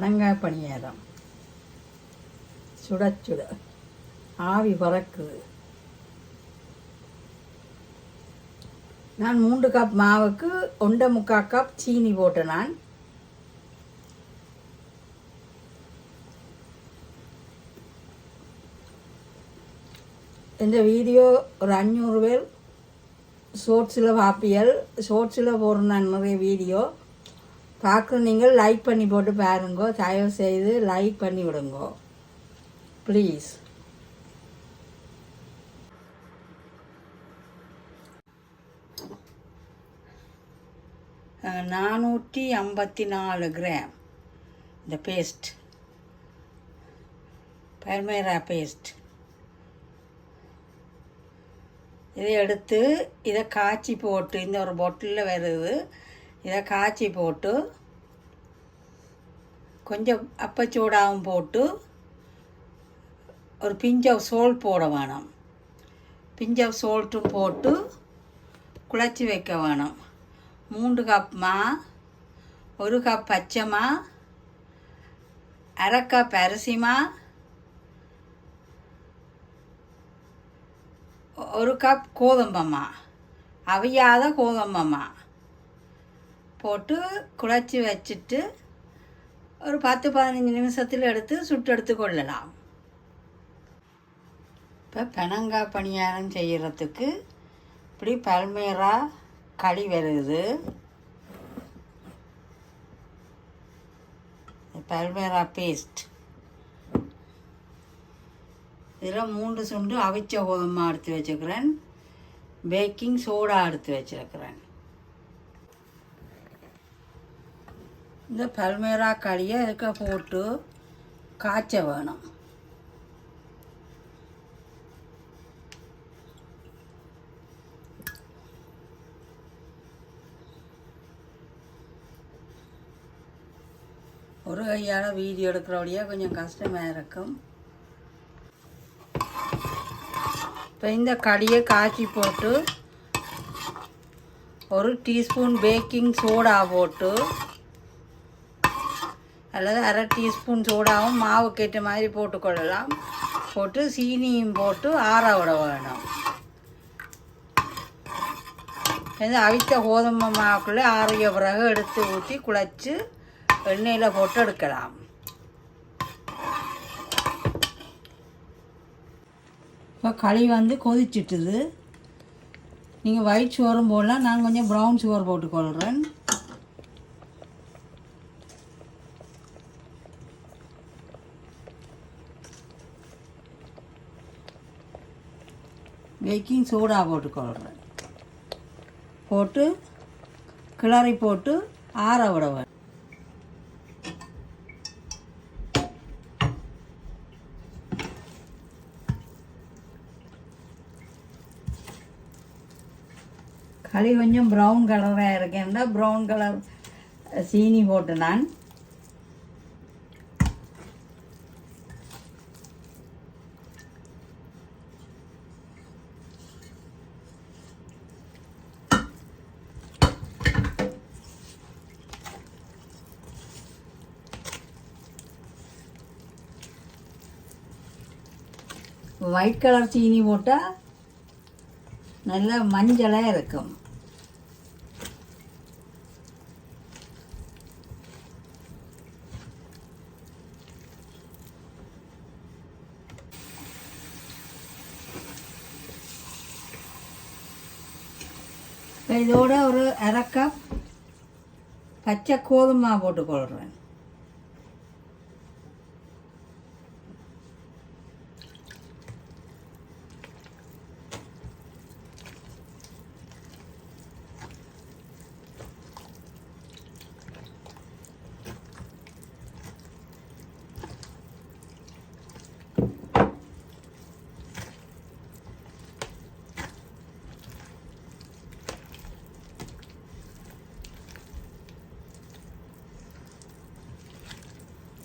பனங்காய் பணியாரம் சுட சுட ஆவி பறக்குது. நான் மூன்று கப் மாவுக்கு ஒன்றை முக்கால் கப் சீனி போட்டேன் நான். இந்த வீடியோ ஒரு அஞ்சூறு பேர் ஷோர்ட்ஸில் பார்ப்பியல் ஷோர்ட்ஸில் போடுறேன் நான் நிறைய வீடியோ. பார்க்குற நீங்கள் லைக் பண்ணி போட்டு பாருங்கோ. தயவு செய்து லைக் பண்ணி விடுங்கோ. ப்ளீஸ் நானூற்றி ஐம்பத்தி நாலு கிராம். இந்த பேஸ்ட் பர்மேரா பேஸ்ட் இதை எடுத்து இதை காய்ச்சி போட்டு இந்த ஒரு பொட்டிலில் வருது. இதை காய்ச்சி போட்டு கொஞ்சம் அப்பச்சூடாகவும் போட்டு ஒரு பிஞ்ச் ஆஃப் போட வேணும். பிஞ்ச் ஆஃப் சோல்ட்டும் போட்டு குழச்சி வைக்க வேணும். மூன்று கப் மா ஒரு கப் பச்சைமா அரை கப் அரிசிமா ஒரு கப் கோதம்பம்மா அவியாத கோதம்பம்மா போட்டு குழச்சி வச்சுட்டு ஒரு பத்து பதினஞ்சு நிமிஷத்தில் எடுத்து சுட்டு எடுத்து கொள்ளலாம். இப்போ பெனங்காய் பணியாரம் செய்கிறதுக்கு இப்படி பல்மேரா களி வருது. பல்மேரா பேஸ்ட் இதில் மூன்று சுண்டு அவிச்ச கோதுமா எடுத்து வச்சுக்கிறேன். பேக்கிங் சோடா எடுத்து வச்சுருக்கிறேன். இந்த பல்மேரா களியை இருக்க போட்டு காய்ச்ச வேணும். ஒரு கையால் வீடியோ எடுக்கிறபடியாக கொஞ்சம் கஷ்டமாக இருக்கும். இப்போ இந்த களியை காய்ச்சி போட்டு ஒரு டீஸ்பூன் பேக்கிங் சோடா போட்டு அல்லது அரை டீஸ்பூன் சூடாகவும் மாவுக்கு ஏற்ற மாதிரி போட்டுக்கொள்ளலாம். போட்டு சீனியும் போட்டு ஆற விட வேணும். இது அவித்த கோதுமை மாவுக்குள்ளே ஆறிய பிறகு எடுத்து ஊற்றி குழச்சி எண்ணெயில் போட்டு எடுக்கலாம். இப்போ களி வந்து கொதிச்சிட்டுது. நீங்கள் ஒயிட் சோறும் போடலாம். நான் கொஞ்சம் ப்ரௌன் சுகர் போட்டுக்கொள்கிறேன் பேக்கிங் சோடா போட்டுக்கொள்கிறேன் போட்டு கிளறி போட்டு ஆற விடுவேன் களி கொஞ்சம் ப்ரௌன் கலராக இருக்கேன்டா. ப்ரௌன் கலர் சீனி போட்டு நான். ஒயிட் கலர் சீனி போட்டால் நல்லா மஞ்சளாக இருக்கும். இதோட ஒரு அரை கப் பச்சை கோதுமை போட்டுக்கொள்கிறேன்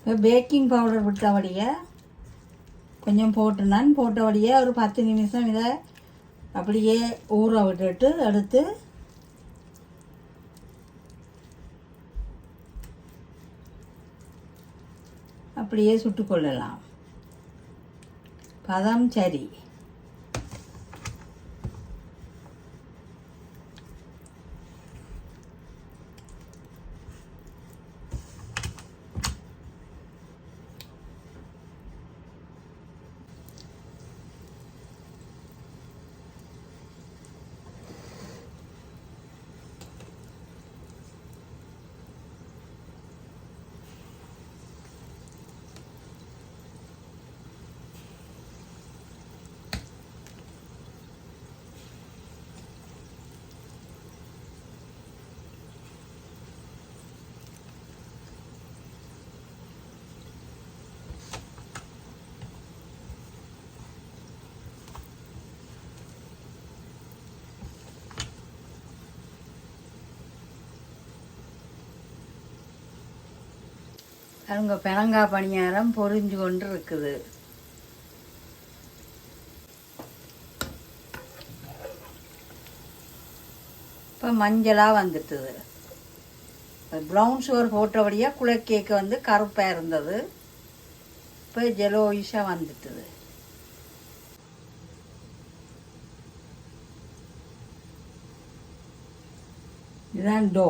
இப்போ பேக்கிங் பவுடர் விட்ட வழியை கொஞ்சம் போட்டு நான் போட்ட ஒரு பத்து நிமிஷம் இதை அப்படியே ஊற விட்டுட்டு எடுத்து அப்படியே சுட்டுக்கொள்ளலாம் பதம் சரி. அவங்க பெனங்காய் பணியாரம் பொரிஞ்சு கொண்டு இருக்குது இப்போ மஞ்சளாக வந்துட்டுது. ப்ரௌன் சுகர் போட்டபடியாக குலை கேக்கு வந்து கருப்பாக இருந்தது. இப்போ ஜெலோயிஷாக வந்துட்டுது. இதுதான் டோ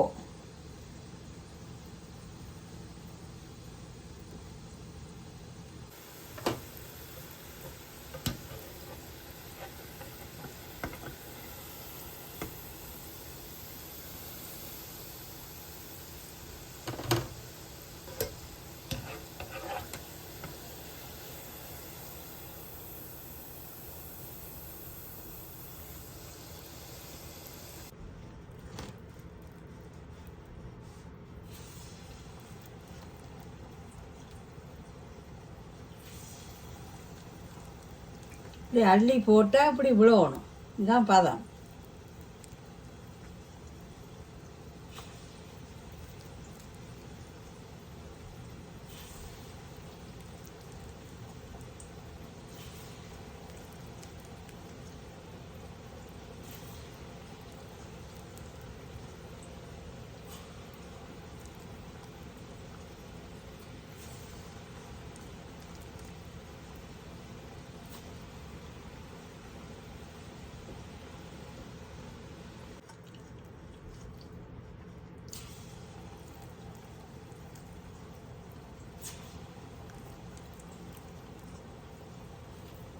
இப்படி அள்ளி போட்டால் இப்படி விழுவணும் இதுதான் பதம்.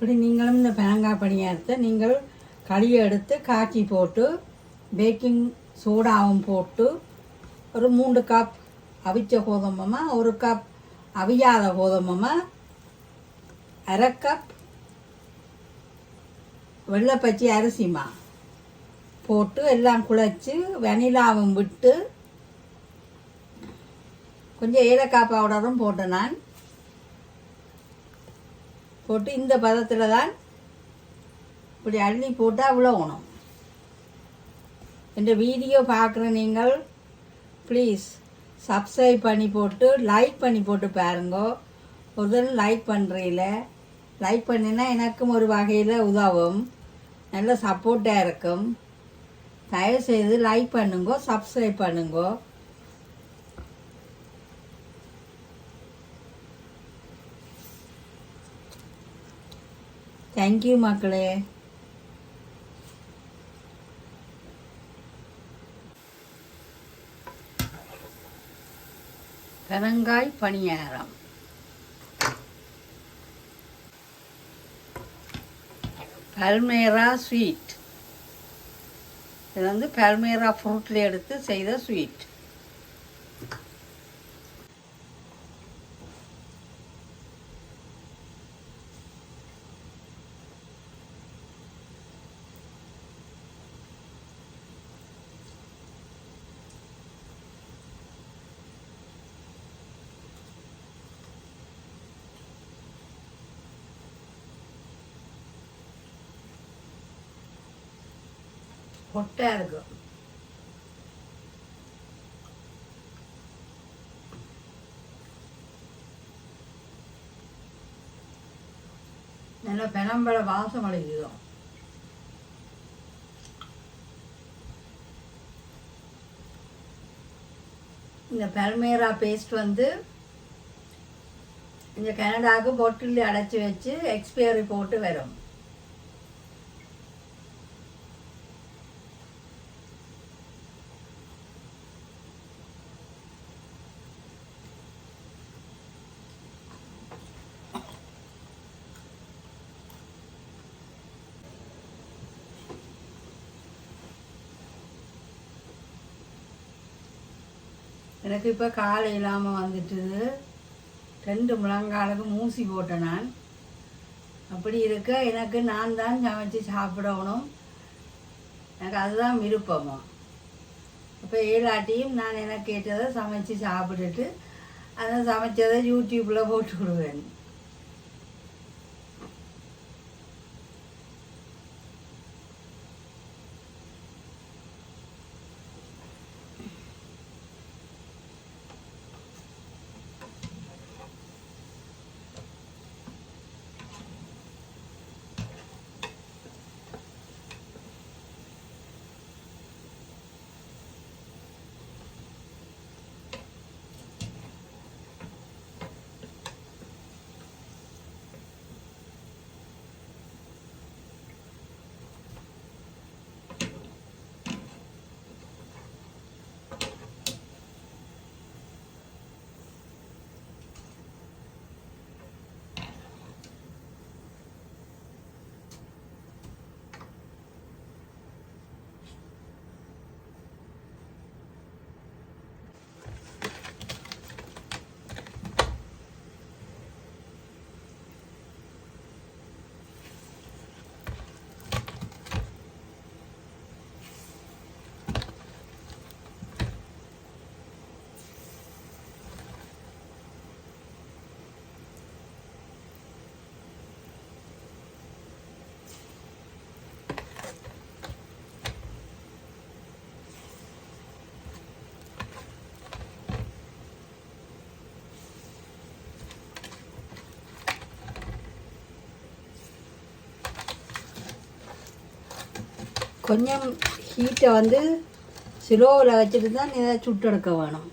இப்படி நீங்களும் இந்த பெனங்காய் பணியாரத்தை நீங்கள் களியை எடுத்து காய்ச்சி போட்டு பேக்கிங் சோடாவும் போட்டு ஒரு மூன்று கப் அவிச்ச கோதுமமா ஒரு கப் அவியாத கோதுமமா அரை கப் வெள்ளைப்பச்சி அரிசிமா போட்டு எல்லாம் குழைச்சி வெனிலாவும் விட்டு கொஞ்சம் ஏலக்காய் பவுடரும் போட்டேன் நான். போட்டு இந்த பதத்தில் தான் இப்படி அள்ளி போட்டால் விழணும் இந்த வீடியோ பார்க்குற நீங்கள் ப்ளீஸ் சப்ஸ்கிரைப் பண்ணி போட்டு லைக் பண்ணி போட்டு பாருங்க. ஒரு தடவை லைக் பண்ணுறீங்கள லைக் பண்ணினா எனக்கும் ஒரு வகையில் உதவும். நல்ல சப்போர்ட்டாக இருக்கும். தயவுசெய்து லைக் பண்ணுங்க சப்ஸ்கிரைப் பண்ணுங்க. தேங்க்யூ மக்களே. பெனங்காய் பணியாரம். பல்மேரா ஸ்வீட் இது வந்து பல்மேரா ஃப்ரூட்டில் எடுத்து செய்த ஸ்வீட் பொட்டா இருக்கும் நல்ல பெனம்பழ வாசம் அடைக்குதும் இந்த பெல்மேரா பேஸ்ட் வந்து இந்த கனடாவுக்கு பொட்டில் அடைச்சி வச்சு எக்ஸ்பயரி போட்டு வரும். எனக்கு இப்போ காலை இல்லாமல் வந்துட்டுது ரெண்டு முழங்காலுக்கு மூசி போட்டேன் நான். அப்படி இருக்க எனக்கு நான் தான் சமைச்சு சாப்பிடணும். எனக்கு அதுதான் விருப்பமும் அப்போ ஏழாட்டியும் நான் எனக்கு கேட்டதை சமைச்சு சாப்பிட்டுட்டு அதை சமைச்சதை யூடியூப்பில் போட்டு விடுவேன். கொஞ்சம் ஹீட்டை வந்து ஸ்லோவில் வச்சுட்டு தான் இதை சுட்டெடுக்க வேணும்.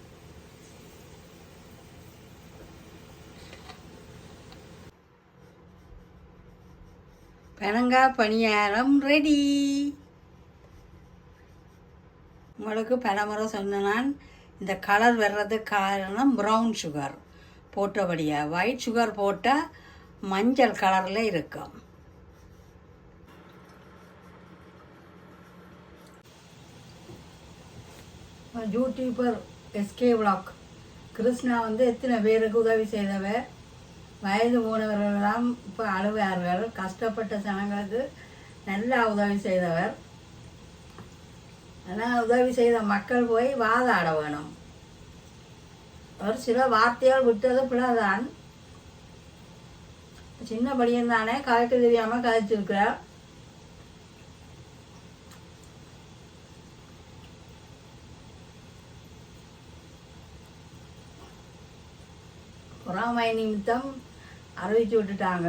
பனங்காய் பணியாரம் ரெடி உங்களுக்கு பலமுறை சொன்ன நான் இந்த கலர் வர்றதுக்கு காரணம் ப்ரௌன் சுகர் போட்டபடியாக ஒயிட் சுகர் போட்டால் மஞ்சள் கலரில் இருக்கும். YouTuber SK vlog. கிருஷ்ணா வந்து எத்தனை பேருக்கு உதவி செய்தவ வயது போனவர்களெல்லாம் இப்போ அழுவார்கள். கஷ்டப்பட்ட ஜனங்களுக்கு நல்லா உதவி செய்தவர். ஆனால் உதவி செய்த மக்கள் போய் வாதாட வேணும். ஒரு சில வார்த்தையால் விட்டது பிள்ளைதான் சின்ன படியன் தானே கதைக்க தெரியாமல் கதைச்சிருக்கிறார். பொறாமை நிமித்தம் அறிவித்து விட்டுட்டாங்க